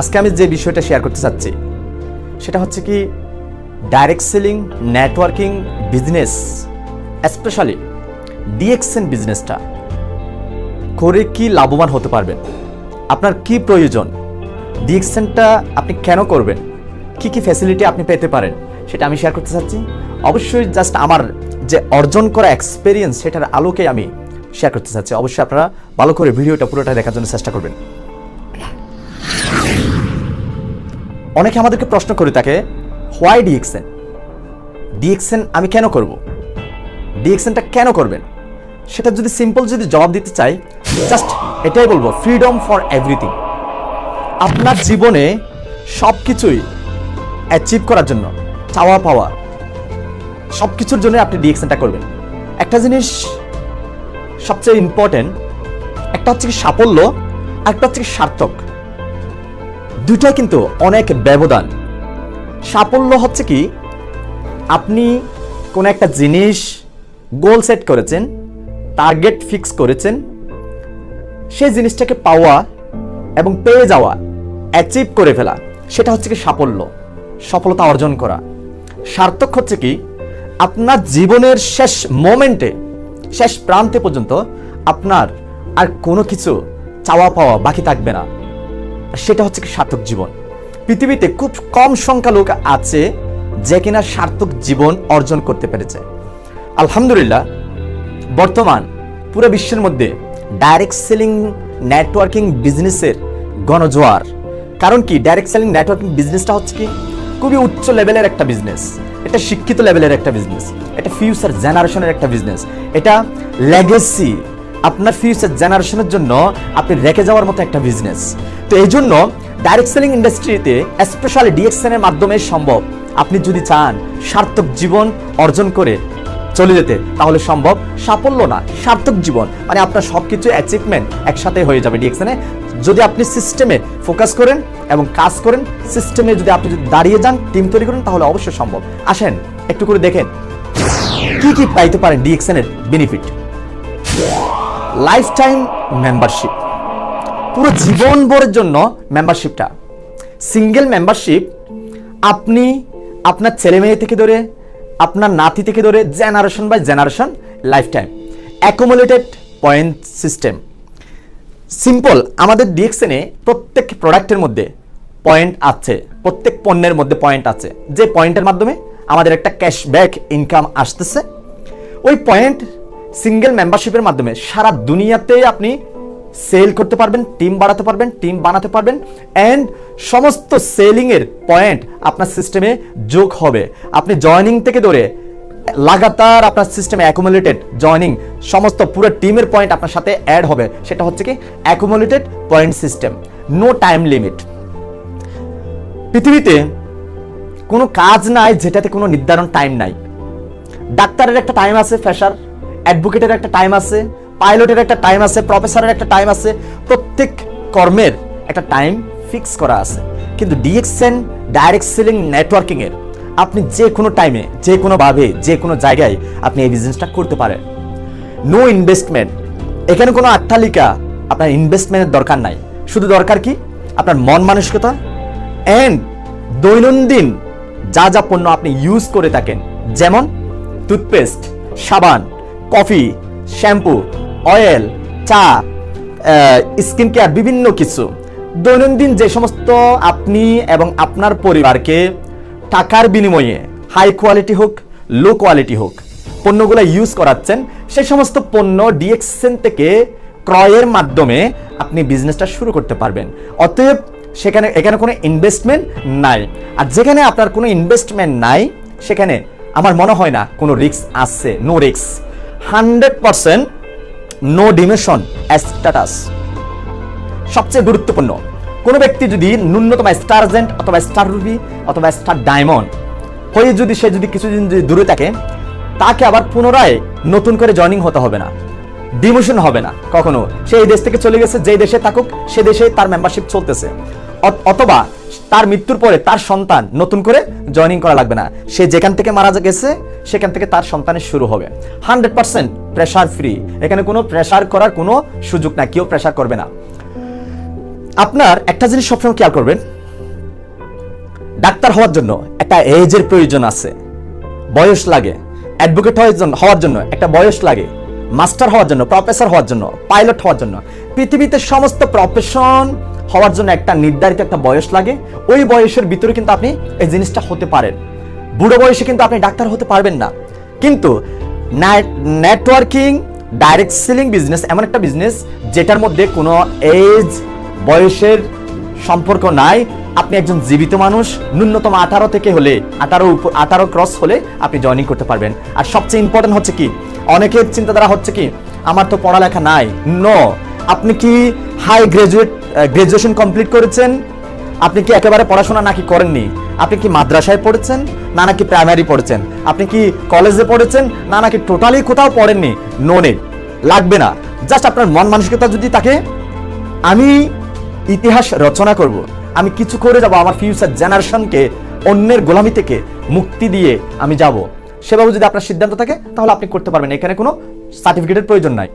আজকে আমি যে বিষয়টা শেয়ার করতে চাচ্ছি, সেটা হচ্ছে কি direct selling networking business specially DXN বিজনেসটা করে কি লাভবান হতে পারবেন? আপনার কি প্রয়োজন? ডিএক্সএনটা আপনি কেন করবেন? কি কি ফ্যাসিলিটি আপনি পেতে পারেন? সেটা আমি শেয়ার করতে চাচ্ছি। অবশ্যই জাস্ট আমার যে অর্জন করা এক্সপিরিয়েন্স সেটার আলোকে আমি শেয়ার করতে চাচ্ছি। অবশ্যই আপনারা ভালো করে ভিডিওটা পুরোটা দেখার জন্য চেষ্টা করবেন। অনেকে আমাদেরকে প্রশ্ন করে থাকে হোয়াই ডিএক্সএন ডিএক্সএন আমি কেন করব? ডিএক্সএনটা কেন করবেন? সেটা যদি সিম্পল যদি জবাব দিতে চাই জাস্ট এটাই বলব ফ্রিডম ফর এভরিথিং আপনার জীবনে সব কিছুই অ্যাচিভ করার জন্য, চাওয়া পাওয়া সব কিছুর জন্য আপনি ডিএক্সএনটা করবেন। একটা জিনিস সবচেয়ে ইম্পর্টেন্ট একটা হচ্ছে কি সাফল্য, আর একটা হচ্ছে কি সার্থক। দুটাই কিন্তু অনেক ব্যবধান। সাফল্য হচ্ছে কি, আপনি কোনো একটা জিনিস গোল সেট করেছেন টার্গেট ফিক্স করেছেন, সেই জিনিসটাকে পাওয়া এবং পেয়ে যাওয়া অ্যাচিভ করে ফেলা, সেটা হচ্ছে কি সাফল্য, সফলতা অর্জন করা। সার্থক হচ্ছে কি, আপনার জীবনের শেষ মোমেন্টে, শেষ প্রান্তে পর্যন্ত আপনার আর কোনো কিছু চাওয়া পাওয়া বাকি থাকবে না। সেটা হচ্ছে কি সার্থক জীবন। পৃথিবীতে খুব কম সংখ্যা লোক আছে যে কিনা সার্থক জীবন অর্জন করতে পেরেছে। আলহামদুলিল্লাহ, বর্তমান পুরো বিশ্বের মধ্যে ডাইরেক্ট সেলিং নেটওয়ার্কিং বিজনেসের গণজোয়ার। কারণ কি ডাইরেক্ট সেলিং নেটওয়ার্কিং বিজনেসটা হচ্ছে কি খুবই উচ্চ লেভেলের একটা বিজনেস এটা শিক্ষিত লেভেলের একটা বিজনেস এটা ফিউচার জেনারেশনের একটা বিজনেস এটা লেগেসি আপনার ফিউচার জেনারেশনের জন্য আপনি রেখে যাওয়ার মতো একটা বিজনেস তো এই জন্য ডাইরেক্ট সেলিং ইন্ডাস্ট্রিতে স্পেশালি ডিএক্সএন এর মাধ্যমে সম্ভব। আপনি যদি চান সার্থক জীবন অর্জন করে চলে যেতে, তাহলে সম্ভব সাফল্য না, সার্থক জীবন। মানে আপনার সব কিছু অ্যাচিভমেন্ট একসাথে হয়ে যাবে ডিএক্সএনে যদি আপনি সিস্টেমে ফোকাস করেন এবং কাজ করেন সিস্টেমে যদি আপনি যদি দাঁড়িয়ে যান টিম তৈরি করেন, তাহলে অবশ্যই সম্ভব। আসেন, একটু করে দেখেন। কি কি পাইতে পারেন ডিএক্সএন এর বেনিফিট লাইফ টাইম মেম্বারশিপ পুরো জীবন ভরের জন্য মেম্বারশিপটা সিঙ্গেল মেম্বারশিপ আপনি আপনার ছেলে মেয়ে থেকে ধরে, আপনার নাতি থেকে ধরে generation by generation lifetime accumulated point system simple আমাদের ডিএক্সএনে প্রত্যেক প্রোডাক্টের মধ্যে পয়েন্ট আছে। প্রত্যেক পণ্যের মধ্যে পয়েন্ট আছে। যে পয়েন্টের মাধ্যমে আমাদের একটা ক্যাশব্যাক ইনকাম আসতেছে। ওই পয়েন্ট সিঙ্গেল মেম্বারশিপের মাধ্যমে সারা দুনিয়াতে আপনি সেল করতে পারবেন টিম বাড়াতে পারবেন টিম বানাতে পারবেন অ্যান্ড সমস্ত সেলিংয়ের পয়েন্ট আপনার সিস্টেমে যোগ হবে। আপনি জয়নিং থেকে ধরে লাগাতার আপনার সিস্টেমে অ্যাকুমুলেটেড জয়নিং সমস্ত পুরো টিমের পয়েন্ট আপনার সাথে অ্যাড হবে। সেটা হচ্ছে কি accumulated point system no time limit পৃথিবীতে কোনো কাজ নাই যেটাতে কোনো নির্ধারণ টাইম নাই। ডাক্তারের একটা টাইম আছে ফ্যাশার অ্যাডভোকেটের একটা টাইম আছে, পাইলটের একটা টাইম আছে প্রফেসরের একটা টাইম আছে, প্রত্যেক কর্মের একটা টাইম ফিক্স করা আছে। কিন্তু ডিএক্সএন ডাইরেক্ট সেলিং নেটওয়ার্কিং এর, আপনি যে কোনো টাইমে যে কোনোভাবে যে কোনো জায়গায় আপনি এই বিজনেসটা করতে পারেন। নো ইনভেস্টমেন্ট এখানে কোনো আট্টালিকা আপনার ইনভেস্টমেন্টের দরকার নাই। শুধু দরকার কি? আপনার মন মানসিকতা অ্যান্ড দৈনন্দিন যা যা পণ্য আপনি ইউজ করে থাকেন, যেমন টুথপেস্ট সাবান কফি, শ্যাম্পু, অয়েল, চা স্কিন কেয়ার, বিভিন্ন কিছু। দৈনন্দিন যে সমস্ত আপনি এবং আপনার পরিবারকে টাকার বিনিময়ে হাই কোয়ালিটি হোক লো কোয়ালিটি হোক, পণ্যগুলো ইউজ করাচ্ছেন সেই সমস্ত পণ্য ডিএক্সএন থেকে ক্রয়ের মাধ্যমে আপনি বিজনেসটা শুরু করতে পারবেন। অতএব সেখানে, এখানে কোনো ইনভেস্টমেন্ট নাই। আর যেখানে আপনার কোনো ইনভেস্টমেন্ট নাই, সেখানে আমার মনে হয় না কোনো রিস্ক আসছে no risk hundred percent no demotion status সবচেয়ে গুরুত্বপূর্ণ, কোনো ব্যক্তি যদি ন্যূনতম স্টারজেন্ট অথবা স্টার রুবি অথবা স্টার ডায়মন্ড হয়ে যদি সে যদি কিছুদিন যদি দূরে থাকে, তাকে আবার পুনরায় নতুন করে জয়নিং হতে হবে না। ডিমোশন হবে না, কখনো। সে এই দেশ থেকে চলে গেছে যে দেশে থাকুক, সে দেশে তার মেম্বারশিপ চলতেছে। অথবা তার মৃত্যুর পরে তার সন্তান নতুন করে জয়নিং করা লাগবে না। সে যেখান থেকে মারা গেছে সেখান থেকে তার সন্তানের শুরু হবে। হান্ড্রেড পার্সেন্ট প্রেশার ফ্রি এখানে কোনো প্রেশার করার কোনো সুযোগ না কেউ প্রেশার করবে না। আপনার একটা জিনিস সবসময় খেয়াল করবেন, ডাক্তার হওয়ার জন্য একটা এজের প্রয়োজন আছে। বয়স লাগে। অ্যাডভোকেট হওয়ার জন্য, একটা বয়স লাগে। মাস্টার হওয়ার জন্য প্রফেসর হওয়ার জন্য পাইলট হওয়ার জন্য। পৃথিবীতে সমস্ত প্রফেশন হওয়ার জন্য একটা নির্ধারিত একটা বয়স লাগে। ওই বয়সের ভিতরে কিন্তু আপনি এই জিনিসটা হতে পারেন। বুড়ো বয়সে কিন্তু আপনি ডাক্তার হতে পারবেন না। কিন্তু নেটওয়ার্কিং ডাইরেক্ট সেলিং বিজনেস এমন একটা বিজনেস যেটার মধ্যে কোনো এজ বয়সের সম্পর্ক নাই। আপনি একজন জীবিত মানুষ, ন্যূনতম আঠারো থেকে হলে, আঠারো আঠারো ক্রস হলে আপনি জয়েনিং করতে পারবেন। আর সবচেয়ে ইম্পর্টেন্ট হচ্ছে কি, অনেকের চিন্তাধারা হচ্ছে কি, আমার তো পড়ালেখা নাই। নো আপনি কি হাই গ্রাজুয়েট গ্রাজুয়েশন কমপ্লিট করেছেন? আপনি কি একেবারে পড়াশোনা নাকি করেননি? আপনি কি মাদ্রাসায় পড়েছেন? না নাকি প্রাইমারি পড়েছেন? আপনি কি কলেজে পড়েছেন? না নাকি টোটালি কোথাও পড়েননি? নো নেট লাগবে না। জাস্ট আপনার মন মানসিকতা যদি তাকে আমি ইতিহাস রচনা করব। আমি কিছু করে যাব আমার ফিউচার জেনারেশনকে অন্যের গোলামি থেকে মুক্তি দিয়ে আমি যাব। সেভাবে যদি আপনার সিদ্ধান্ত থাকে, তাহলে আপনি করতে পারবেন। এখানে কোনো সার্টিফিকেটের প্রয়োজন নাই।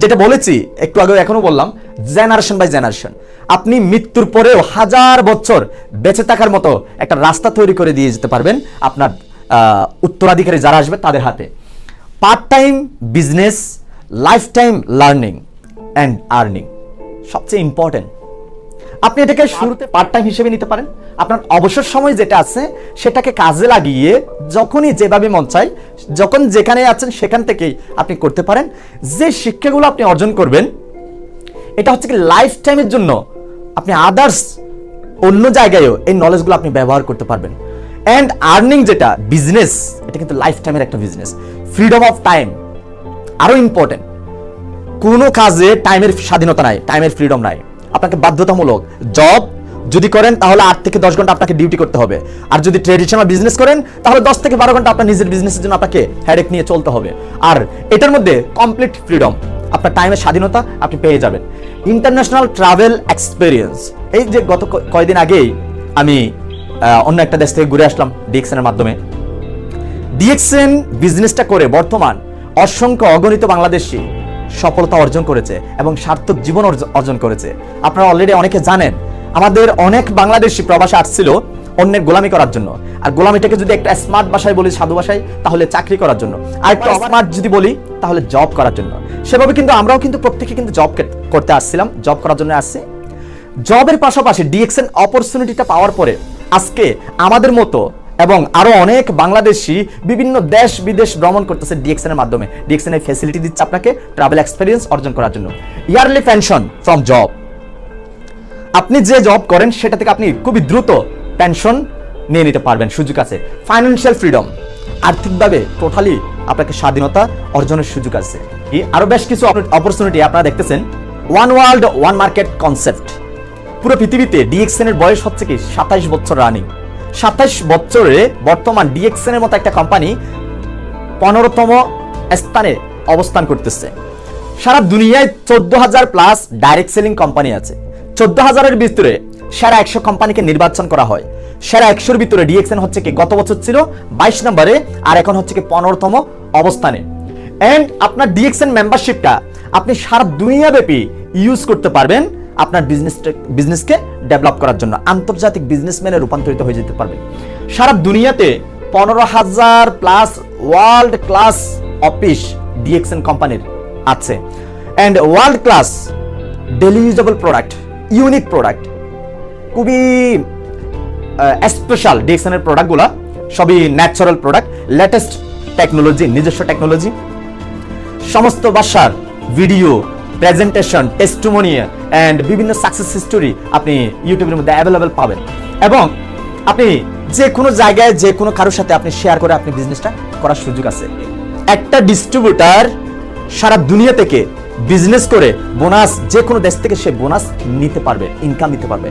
যেটা বলেছি, একটু আগে এখনও বললাম, জেনারেশন বাই জেনারেশন। আপনি মৃত্যুর পরেও হাজার বছর বেঁচে থাকার মতো একটা রাস্তা তৈরি করে দিয়ে যেতে পারবেন আপনার উত্তরাধিকারী যারা আসবে তাদের হাতে। Part time business lifetime learning and earning সবচেয়ে ইম্পর্টেন্ট আপনি এটাকে শুরুতে পার্ট টাইম হিসেবে নিতে পারেন। আপনার অবসর সময় যেটা আছে, সেটাকে কাজে লাগিয়ে যখনই যেভাবে মন চাই যখন যেখানে আছেন সেখান থেকেই আপনি করতে পারেন। যে শিক্ষাগুলো আপনি অর্জন করবেন, এটা হচ্ছে কি লাইফ টাইমের জন্য আপনি আদার্স অন্য জায়গায়ও এই নলেজগুলো আপনি ব্যবহার করতে পারবেন। অ্যান্ড আর্নিং যেটা বিজনেস এটা কিন্তু লাইফ টাইমের একটা বিজনেস ফ্রিডম অফ টাইম আরও ইম্পর্টেন্ট কোনো কাজে টাইমের স্বাধীনতা নাই টাইমের ফ্রিডম নাই। আপনাকে বাধ্যতামূলক জব যদি করেন, তাহলে আট থেকে দশ ঘণ্টা আপনাকে ডিউটি করতে হবে। আর যদি ট্রেডিশনাল বিজনেস করেন, তাহলে দশ থেকে বারো ঘণ্টা আপনার নিজের বিজনেসের জন্য আপনাকে হেডেক নিয়ে চলতে হবে। আর এটার মধ্যে কমপ্লিট ফ্রিডম আপনার টাইমের স্বাধীনতা আপনি পেয়ে যাবেন। ইন্টারন্যাশনাল ট্রাভেল এক্সপিরিয়েন্স এই যে গত ক- কয়দিন আগেই আমি অন্য একটা দেশ থেকে ঘুরে আসলাম ডিএক্সএনের মাধ্যমে। ডিএক্সএন বিজনেসটা করে বর্তমান অসংখ্য অগণিত বাংলাদেশি সফলতা অর্জন করেছে এবং সার্থক জীবন অর্জন করেছে। আপনারা অলরেডি অনেকে জানেন আমাদের অনেক বাংলাদেশি প্রবাসে আসছিল অন্যের গোলামি করার জন্য। আর গোলামিটাকে যদি একটা স্মার্ট ভাষায় বলি সাধু ভাষায় তাহলে চাকরি করার জন্য। আর একটু স্মার্ট যদি বলি তাহলে জব করার জন্য। সেভাবে কিন্তু আমরাও কিন্তু প্রত্যেকে কিন্তু জব করতে আসছিলাম জব করার জন্য আসছি। জবের পাশাপাশি ডিএক্সএন অপরচুনিটিটা পাওয়ার পরে আজকে আমাদের মতো এবং আরও অনেক বাংলাদেশি বিভিন্ন দেশ বিদেশ ভ্রমণ করতেছে ডিএক্সএন এর মাধ্যমে। ডিএক্সএন এর ফ্যাসিলিটি দিচ্ছে আপনাকে ট্রাভেল এক্সপিরিয়েন্স অর্জন করার জন্য। ইয়ারলি পেনশন ফ্রম জব আপনি যে জব করেন, সেটা থেকে আপনি খুবই দ্রুত পেনশন নিয়ে নিতে পারবেন। সুযোগ আছে। ফাইন্যান্সিয়াল ফ্রিডম আর্থিকভাবে টোটালি আপনাকে স্বাধীনতা অর্জনের সুযোগ আছে। এই আরও বেশ কিছু অপরচুনিটি আপনারা দেখতেছেন। One world one market concept পুরো পৃথিবীতে ডিএক্সএন এর বয়স হচ্ছে কি? সাতাইশ বছর রানিং সাতাইশ বছরে বর্তমান ডিএক্সএন এর মতো একটা কোম্পানি পনেরোতম স্থানে অবস্থান করতেছে। সারা দুনিয়ায় চোদ্দ হাজার প্লাস ডাইরেক্ট সেলিং কোম্পানি আছে। চোদ্দ হাজারের ভিতরে সেরা একশো কোম্পানিকে নির্বাচন করা হয়। সেরা একশোর ভিতরে ডিএক্সএন হচ্ছে কি গত বছর ছিল বাইশ নম্বরে, আর এখন হচ্ছে কি পনেরোতম অবস্থানে। এন্ড আপনার ডিএক্সএন মেম্বারশিপটা আপনি সারা দুনিয়াব্যাপী ইউজ করতে পারবেন। আপনার বিজনেস বিজনেসকে ডেভেলপ করার জন্য আন্তর্জাতিক বিজনেসম্যানে রূপান্তরিত হয়ে যেতে পারবে। সারা দুনিয়াতে পনেরো হাজার plus world class office DXN কোম্পানির আছে। And world class daily usable product unique product খুবই স্পেশাল ডিএক্সএনের প্রোডাক্টগুলো সবই ন্যাচারাল প্রোডাক্ট লেটেস্ট টেকনোলজি নিজস্ব টেকনোলজি সমস্ত ভাষার ভিডিও প্রেজেন্টেশন টেস্টমোনি অ্যান্ড বিভিন্ন সাকসেস হিস্টোরি আপনি ইউটিউবের মধ্যে অ্যাভেলেবেল পাবেন। এবং আপনি যে কোনো জায়গায় যে কোনো কারোর সাথে আপনি শেয়ার করে আপনি বিজনেসটা করার সুযোগ আছে। একটা ডিস্ট্রিবিউটার সারা দুনিয়া থেকে বিজনেস করে বোনাস যে কোনো দেশ থেকে সে বোনাস নিতে পারবে ইনকাম নিতে পারবে।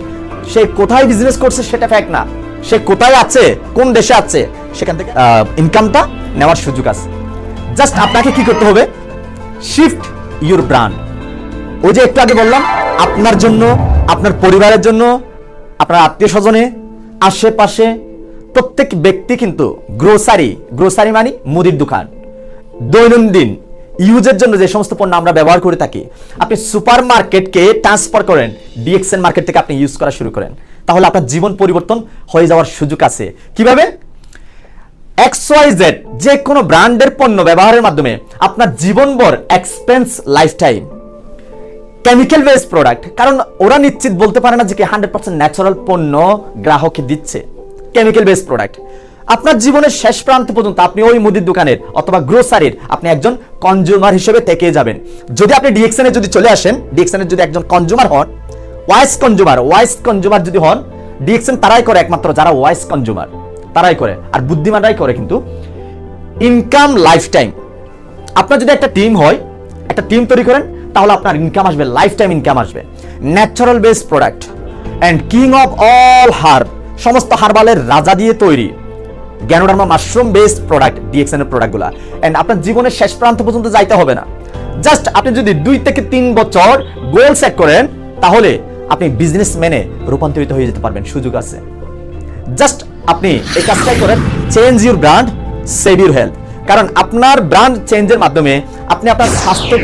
সে কোথায় বিজনেস করছে সেটা ফ্যাক্ট না। সে কোথায় আছে, কোন দেশে আছে, সেখান থেকে ইনকামটা নেওয়ার সুযোগ আছে। জাস্ট আপনাকে কি করতে হবে? শিফট ইউর ব্র্যান্ড ওই যে একটু আগে বললাম, আপনার জন্য, আপনার পরিবারের জন্য, আপনার আত্মীয় স্বজনে, আশেপাশে প্রত্যেক ব্যক্তি কিন্তু গ্রোসারি গ্রোসারি মানে মুদির দোকান। দৈনন্দিন ইউজের জন্য যে সমস্ত পণ্য আমরা ব্যবহার করে থাকি, আপনি সুপার মার্কেটকে ট্রান্সফার করেন ডিএক্সএন মার্কেট থেকে আপনি ইউজ করা শুরু করেন। তাহলে আপনার জীবন পরিবর্তন হয়ে যাওয়ার সুযোগ আছে। কীভাবে? এক্সওয়াইজেড যে কোনো ব্র্যান্ডের পণ্য ব্যবহারের মাধ্যমে আপনার জীবনভর expense lifetime chemical base product কারণ ওরা নিশ্চিত বলতে পারে না যে কি হান্ড্রেড পার্সেন্ট ন্যাচারাল পণ্য গ্রাহককে দিচ্ছে। কেমিক্যাল বেস প্রোডাক্ট আপনার জীবনের শেষ প্রান্ত পর্যন্ত আপনি ওই মুদির দোকানের অথবা গ্রোসারির আপনি একজন কনজিউমার হিসেবে থেকে যাবেন। যদি আপনি ডিএক্সএনে যদি চলে আসেন ডিএক্সএনের যদি একজন কনজিউমার হন ওয়াইস কনজিউমার ওয়াইস কনজিউমার যদি হন ডিএক্সএন তারাই করে একমাত্র যারা ওয়াইস কনজিউমার তারাই করে, আর বুদ্ধিমানরাই করে কিন্তু ইনকাম লাইফ টাইম আপনার যদি একটা টিম হয়, একটা টিম তৈরি করেন তাহলে আপনার ইনকাম আসবে লাইফ টাইম ইনকাম আসবে। Natural base product and king of all herb সমস্ত হার্বালের রাজা দিয়ে তৈরি। Ganoderma mushroom based product DXN এর প্রোডাক্টগুলো অ্যান্ড আপনার জীবনের শেষ প্রান্ত পর্যন্ত যাইতে হবে না। জাস্ট আপনি যদি দুই থেকে তিন বছর গোল সেট করেন, তাহলে আপনি বিজনেস ম্যানে রূপান্তরিত হয়ে যেতে পারবেন, সুযোগ আছে। জাস্ট আপনি এই কাজটাই করেন change your brand save your health কারণ আপনার ব্র্যান্ড চেঞ্জের মাধ্যমে আপনি আপনার স্বাস্থ্যকে